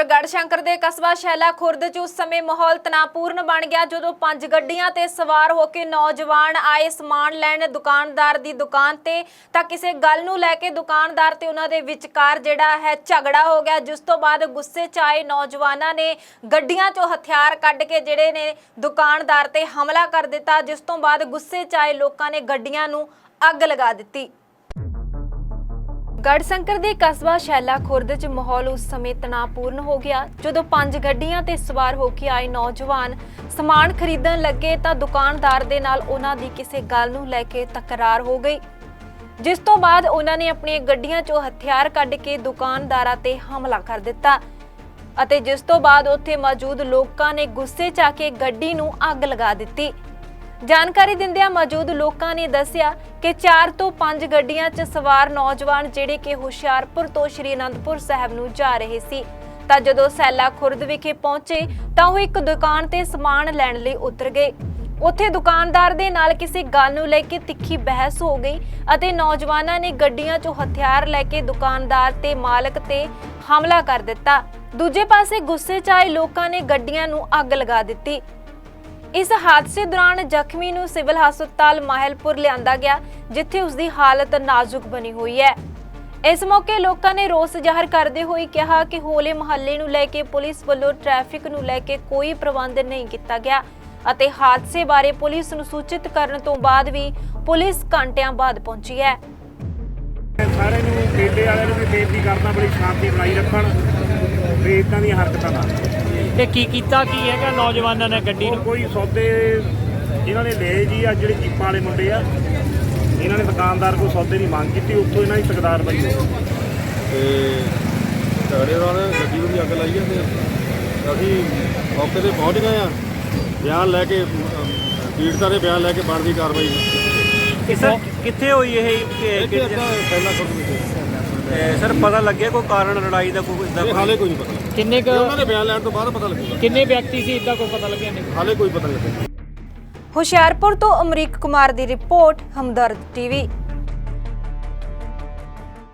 ਉਧਰ ਗੜਸ਼ੰਕਰ ਦੇ ਕਸਬਾ ਸ਼ੈਲਾ ਖੁਰਦ 'ਚ ਉਸ ਸਮੇਂ ਮਾਹੌਲ ਤਣਾਪੂਰਨ ਬਣ ਗਿਆ ਜਦੋਂ ਪੰਜ ਗੱਡੀਆਂ ਤੇ ਸਵਾਰ ਹੋ ਕੇ ਨੌਜਵਾਨ ਆਏ ਸਮਾਨ ਲੈਣ ਦੁਕਾਨਦਾਰ ਦੀ ਦੁਕਾਨ ਤੇ। ਤਾਂ ਕਿਸੇ ਗੱਲ ਨੂੰ ਲੈ ਕੇ ਦੁਕਾਨਦਾਰ ਤੇ ਉਹਨਾਂ ਦੇ ਵਿਚਕਾਰ ਜਿਹੜਾ ਹੈ ਝਗੜਾ ਹੋ ਗਿਆ, ਜਿਸ ਤੋਂ ਬਾਅਦ ਗੁੱਸੇ 'ਚ ਆਏ ਨੌਜਵਾਨਾਂ ਨੇ ਗੱਡੀਆਂ 'ਚੋਂ ਹਥਿਆਰ ਕੱਢ ਕੇ ਜਿਹੜੇ ਨੇ ਦੁਕਾਨਦਾਰ ਤੇ ਹਮਲਾ ਕਰ ਦਿੱਤਾ, ਜਿਸ ਤੋਂ ਬਾਅਦ ਗੁੱਸੇ 'ਚ ਆਏ ਲੋਕਾਂ ਨੇ ਗੱਡੀਆਂ ਨੂੰ ਅੱਗ ਲਗਾ ਦਿੱਤੀ। ਗੜਸ਼ੰਕਰ ਦੇ ਕਸਬਾ ਸ਼ੈਲਾ ਖੁਰਦ 'ਚ ਮਾਹੌਲ ਉਸ ਸਮੇਂ ਤਣਾਪੂਰਨ ਹੋ ਗਿਆ। ਜਦੋਂ ਪੰਜ ਗੱਡੀਆਂ ਤੇ ਸਵਾਰ ਹੋ ਕੇ ਆਏ ਨੌਜਵਾਨ ਸਮਾਨ ਖਰੀਦਣ ਲੱਗੇ ਤਾਂ ਦੁਕਾਨਦਾਰ ਦੇ ਨਾਲ ਉਹਨਾਂ ਦੀ ਕਿਸੇ ਗੱਲ ਨੂੰ ਲੈ ਕੇ ਤਕਰਾਰ ਹੋ ਗਈ। ਜਿਸ ਤੋਂ ਬਾਅਦ ਉਹਨਾਂ ਨੇ ਆਪਣੀਆਂ ਗੱਡੀਆਂ 'ਚੋਂ ਹਥਿਆਰ ਕੱਢ ਕੇ ਦੁਕਾਨਦਾਰਾਂ ਤੇ ਹਮਲਾ ਕਰ ਦਿੱਤਾ ਅਤੇ ਜਿਸ ਤੋਂ ਬਾਅਦ ਉੱਥੇ ਮੌਜੂਦ ਲੋਕਾਂ ਨੇ ਗੁੱਸੇ 'ਚ ਆ ਕੇ ਗੱਡੀ ਨੂੰ ਅੱਗ ਲਗਾ ਦਿੱਤੀ। ਜਾਣਕਾਰੀ ਦਿੰਦਿਆਂ ਮੌਜੂਦ ਲੋਕਾਂ ਨੇ ਦੱਸਿਆ ਕਿ 4 ਤੋਂ 5 ਗੱਡੀਆਂ 'ਚ ਸਵਾਰ ਨੌਜਵਾਨ ਜਿਹੜੇ ਕਿ ਹੁਸ਼ਿਆਰਪੁਰ ਤੋਂ ਸ਼੍ਰੀ ਅਨੰਦਪੁਰ ਸਾਹਿਬ ਨੂੰ ਜਾ ਰਹੇ ਸੀ। ਤਾਂ ਜਦੋਂ ਸੈਲਾ ਖੁਰਦ ਵਿਖੇ ਪਹੁੰਚੇ, ਤਾਂ ਉਹ ਇੱਕ ਦੁਕਾਨ ਤੇ ਸਮਾਨ ਲੈਣ ਲਈ ਉਤਰ ਗਏ। ਉੱਥੇ ਦੁਕਾਨਦਾਰ ਦੇ ਨਾਲ ਕਿਸੇ ਗੱਲ ਨੂੰ ਲੈ ਕੇ ਤਿੱਖੀ ਬਹਿਸ ਹੋ ਗਈ ਅਤੇ ਨੌਜਵਾਨਾਂ ਨੇ ਗੱਡੀਆਂ 'ਚੋਂ ਹਥਿਆਰ ਲੈ ਕੇ ਦੁਕਾਨਦਾਰ ਤੇ ਮਾਲਕ ਤੇ ਹਮਲਾ ਕਰ ਦਿੱਤਾ। ਦੂਜੇ ਪਾਸੇ ਗੁੱਸੇ 'ਚ ਆਏ ਲੋਕਾਂ ਨੇ ਗੱਡੀਆਂ ਨੂੰ ਅੱਗ ਲਗਾ ਦਿੱਤੀ। ਇਸ ਹਾਦਸੇ ਦੌਰਾਨ ਜ਼ਖਮੀ ਨੂੰ ਸਿਵਲ ਹਸਪਤਾਲ ਮਾਹਿਲਪੁਰ ਲਿਆਂਦਾ ਗਿਆ, ਜਿੱਥੇ ਉਸ ਦੀ ਹਾਲਤ ਨਾਜ਼ੁਕ ਬਣੀ ਹੋਈ ਹੈ। ਇਸ ਮੌਕੇ ਲੋਕਾਂ ਨੇ ਰੋਸ ਜ਼ਾਹਰ ਕਰਦੇ ਹੋਏ ਕਿਹਾ ਕਿ ਹੋਲੇ ਮਹੱਲੇ ਨੂੰ ਲੈ ਕੇ ਪੁਲਿਸ ਵੱਲੋਂ ਟ੍ਰੈਫਿਕ ਨੂੰ ਲੈ ਕੇ ਕੋਈ ਪ੍ਰਬੰਧ ਨਹੀਂ ਕੀਤਾ ਗਿਆ ਅਤੇ ਹਾਦਸੇ ਬਾਰੇ ਪੁਲਿਸ ਨੂੰ ਸੂਚਿਤ ਕਰਨ ਤੋਂ ਬਾਅਦ ਵੀ ਪੁਲਿਸ ਘੰਟਿਆਂ ਬਾਅਦ ਪਹੁੰਚੀ ਹੈ। ਸਾਰੇ ਨੂੰ ਮੇਲੇ ਵਾਲਿਆਂ ਨੂੰ ਵੀ ਬੇਨਤੀ ਕਰਦਾ ਬੜੀ ਸ਼ਾਂਤੀ ਬਣਾਈ ਰੱਖਣ, ਵੀ ਇਦਾਂ ਦੀਆਂ ਹਰਕਤਾਂ ਨਾ ਤੇ ਕੀ ਕੀਤਾ ਕੀ ਹੈਗਾ? ਨੌਜਵਾਨਾਂ ਨੇ ਗੱਡੀ ਨੂੰ? ਕੋਈ ਸੌਦੇ ਇਹਨਾਂ ਨੇ ਲਏ ਜੀ ਆ ਜਿਹੜੇ ਜੀਪਾਂ ਵਾਲੇ ਮੁੰਡੇ ਆ। ਇਹਨਾਂ ਨੇ ਦੁਕਾਨਦਾਰ ਕੋਲ ਸੌਦੇ ਦੀ ਮੰਗ ਕੀਤੀ ਉੱਥੋਂ ਇਹਨਾਂ ਦੀ ਤਕਰਾਰ ਬਣੀ ਤੇ ਝਗੜੇ ਦੌਰਾਨ ਗੱਡੀ ਨੂੰ ਵੀ ਅੱਗ ਲਾਈ ਹੈ ਤੇ ਅਸੀਂ ਮੌਕੇ ਤੇ ਪਹੁੰਚ ਗਏ ਆ। ਬਿਆਨ ਲੈ ਕੇ ਪੀੜਤਾਂ ਦੇ ਬਿਆਨ ਲੈ ਕੇ ਬਣਦੀ ਕਾਰਵਾਈ। ਕਿੱਥੇ ਕਿੱਥੇ ਹੋਈ ਇਹ? ਕਰ ਦਿੱਤੇ ਇਹ ਸਰ ਪਤਾ ਲੱਗਿਆ ਕੋਈ ਕਾਰਨ ਲੜਾਈ ਦਾ ਕੋਈ ਇਦਾਂ ਇਹ ਹਾਲੇ ਕੋਈ ਨਹੀਂ ਪਤਾ ਕਿੰਨੇ ਕੁ ਇਹ ਉਹਨਾਂ ਦੇ ਬਿਆਨ ਲੈਣ ਤੋਂ ਬਾਅਦ ਪਤਾ ਲੱਗੂਗਾ। ਕਿੰਨੇ ਵਿਅਕਤੀ ਸੀ? ਇਦਾਂ ਕੋਈ ਪਤਾ ਲੱਗਿਆ ਨਹੀਂ। ਹਾਲੇ ਕੋਈ ਪਤਾ ਨਹੀਂ ਲੱਗਿਆ। ਹੁਸ਼ਿਆਰਪੁਰ ਤੋਂ ਅਮਰੀਕ ਕੁਮਾਰ ਦੀ ਰਿਪੋਰਟ ਹਮਦਰਦ ਟੀਵੀ।